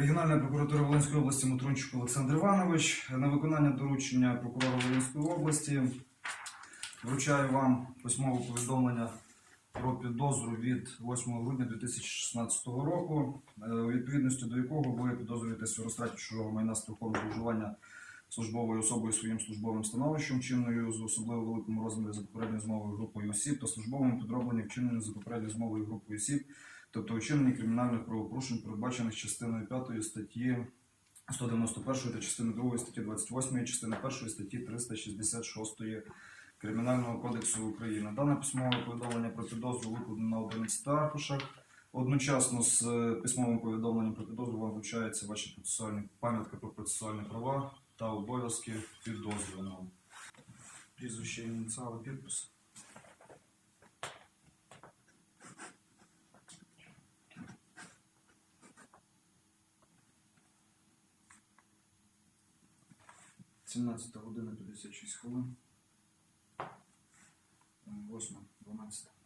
Регіональної прокуратури Волинської області Мутрунчик Олександр Іванович. На виконання доручення прокурора Волинської області вручаю вам письмове повідомлення про підозру від 8 грудня 2016 року, е, у відповідності до якого ви підозрюєтесь у розтраті чужого майна строком зловживання службовою особою своїм службовим становищем, чинною з особливо великому розмірі за попередньою змовою групою осіб та службовим підробленням вчиненим за попередньою змовою групою осіб, тобто вчинення кримінальних правопорушень, передбачених частиною 5 статті 191 та частиною 2 статті 28, частини 1 статті 366 Кримінального кодексу України. Дане письмове повідомлення про підозру викладено на 11 аркушах. Одночасно з е, письмовим повідомленням про підозру вам вручається ваші процесуальні пам'ятка про процесуальні права та обов'язки підозрюваного. Прізвище ініціали підпис. 17 година 56 хвилин. 8, 12.